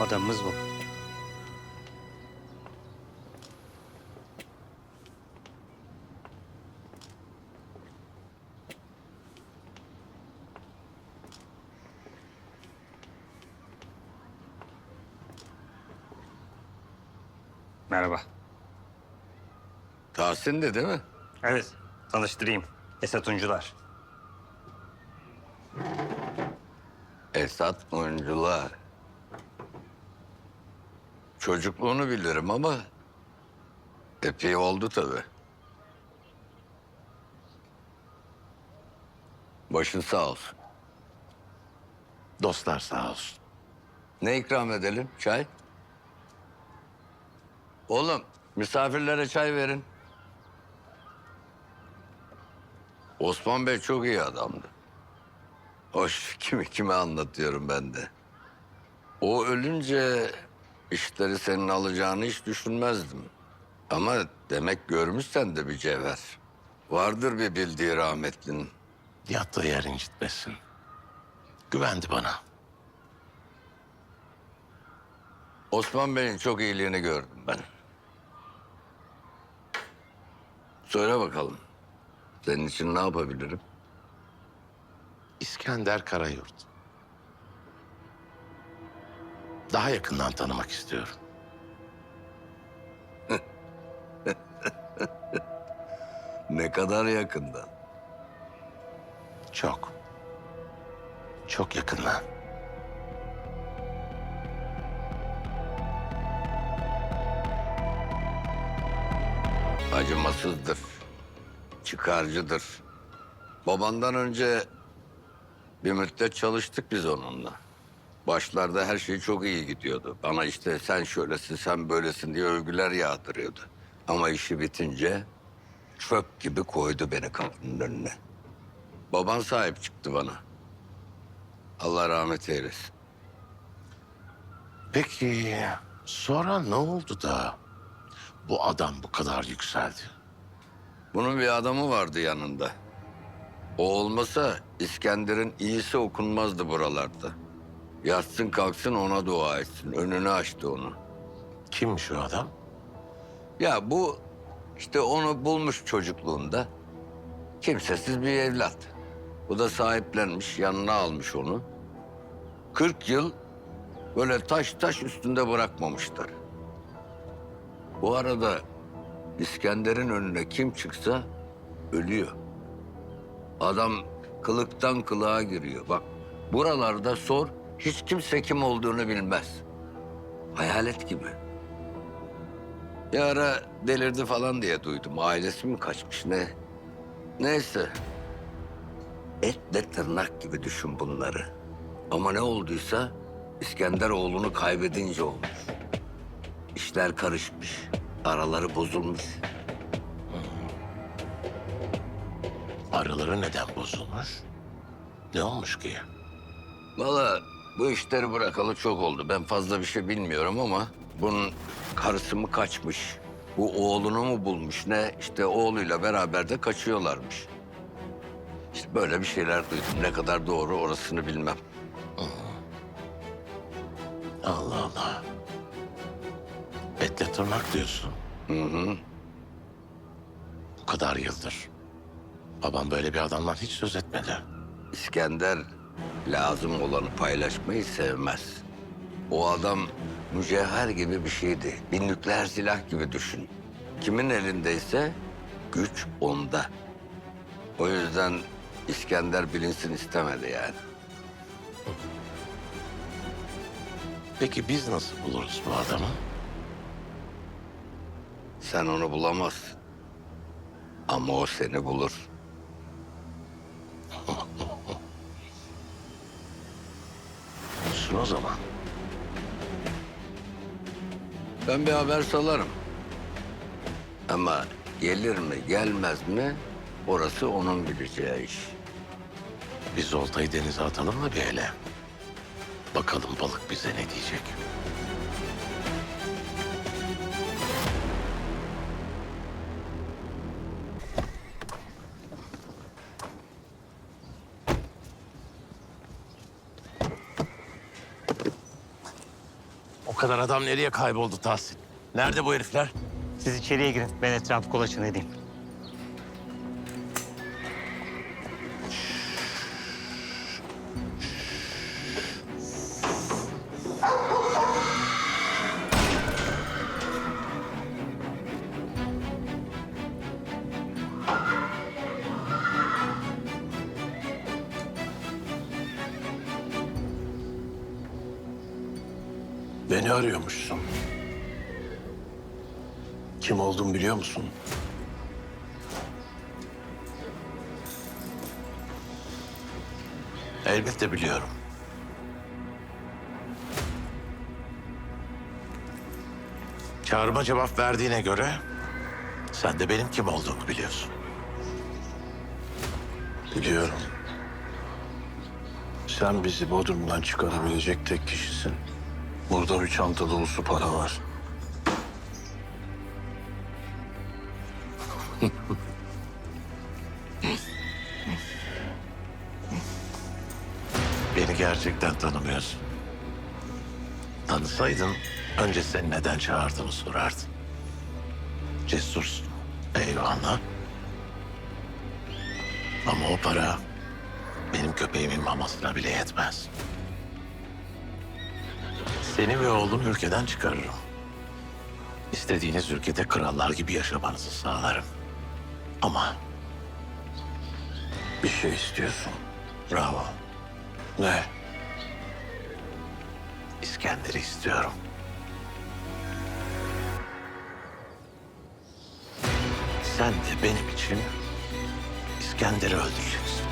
Adamımız bu. Merhaba. Tahsin'di değil mi? Evet, tanıştırayım. Esat Uncular. Esat oyuncular. Çocukluğunu bilirim ama epey oldu tabii. Başın sağ olsun. Dostlar sağ olsun. Ne ikram edelim? Çay? Oğlum misafirlere çay verin. Osman Bey çok iyi adamdı. Hoş kimi kime anlatıyorum ben de. O ölünce işleri senin alacağını hiç düşünmezdim. Ama demek görmüşsen de bir cevher. Vardır bir bildiği rahmetlinin. Yattığı yer incitmesin. Güvendi bana. Osman Bey'in çok iyiliğini gördüm ben. Söyle bakalım. Senin için ne yapabilirim? İskender Karayurt. Daha yakından tanımak istiyorum. Ne kadar yakında. Çok. Çok yakından. Acımasızdır. Çıkarcıdır. Babandan önce bir müddet çalıştık biz onunla. Başlarda her şey çok iyi gidiyordu. Bana işte sen şöylesin, sen böylesin diye övgüler yağdırıyordu. Ama işi bitince çöp gibi koydu beni kapının önüne. Baban sahip çıktı bana. Allah rahmet eylesin. Peki sonra ne oldu da bu adam bu kadar yükseldi? Bunun bir adamı vardı yanında. O olmasa İskender'in iyisi okunmazdı buralarda. Yatsın kalksın ona dua etsin. Önünü açtı onu. Kimmiş o adam? Ya bu işte onu bulmuş çocukluğunda. Kimsesiz bir evlat. Bu da sahiplenmiş, yanına almış onu. 40 yıl böyle taş taş üstünde bırakmamışlar. Bu arada İskender'in önüne kim çıksa ölüyor. Adam kılıktan kılığa giriyor. Bak buralarda sor hiç kimse kim olduğunu bilmez. Hayalet gibi. Bir ara delirdi falan diye duydum. Ailesi mi kaçmış ne? Neyse. Etle tırnak gibi düşün bunları. Ama ne olduysa İskender oğlunu kaybedince olmuş. İşler karışmış. Araları bozulmuş. Araları neden bozulmuş? Ne olmuş ki? Valla bu işleri bırakalı çok oldu. Ben fazla bir şey bilmiyorum ama bunun karısı mı kaçmış? Bu oğlunu mu bulmuş ne? İşte oğluyla beraber de kaçıyorlarmış. İşte böyle bir şeyler duydum. Ne kadar doğru orasını bilmem. Allah Allah. Etle tırnak diyorsun. Hı hı. Bu kadar yıldır. Babam böyle bir adamdan hiç söz etmedi. İskender lazım olanı paylaşmayı sevmez. O adam mücevher gibi bir şeydi. Bir nükleer silah gibi düşün. Kimin elindeyse güç onda. O yüzden İskender bilinsin istemedi yani. Peki biz nasıl buluruz bu adamı? Sen onu bulamazsın. Ama o seni bulur. Olsun o zaman. Ben bir haber salarım. Ama gelir mi gelmez mi orası onun bileceği iş. Biz oltayı denize atalım mı bir ele? Bakalım balık bize ne diyecek? Kadar adam nereye kayboldu Tahsin? Nerede bu herifler? Siz içeriye girin. Ben etrafı kolaçan edeyim. Beni arıyormuşsun. Kim olduğumu biliyor musun? Elbette biliyorum. Çağrıma cevap verdiğine göre sen de benim kim olduğumu biliyorsun. Biliyorum. Sen bizi Bodrum'dan çıkarabilecek tek kişisin. Burada bir çanta dolusu para var. Beni gerçekten tanımıyorsun. Tanısaydın önce seni neden çağırdığımı sorardın. Cesursun. Eyvallah. Ama o para benim köpeğimin mamasına bile yetmez. Seni ve oğlunu ülkeden çıkarırım. İstediğiniz ülkede krallar gibi yaşamanızı sağlarım. Ama Bir şey istiyorsun. bravo. Ne? İskender'i istiyorum. Sen de benim için İskender'i öldüreceksin.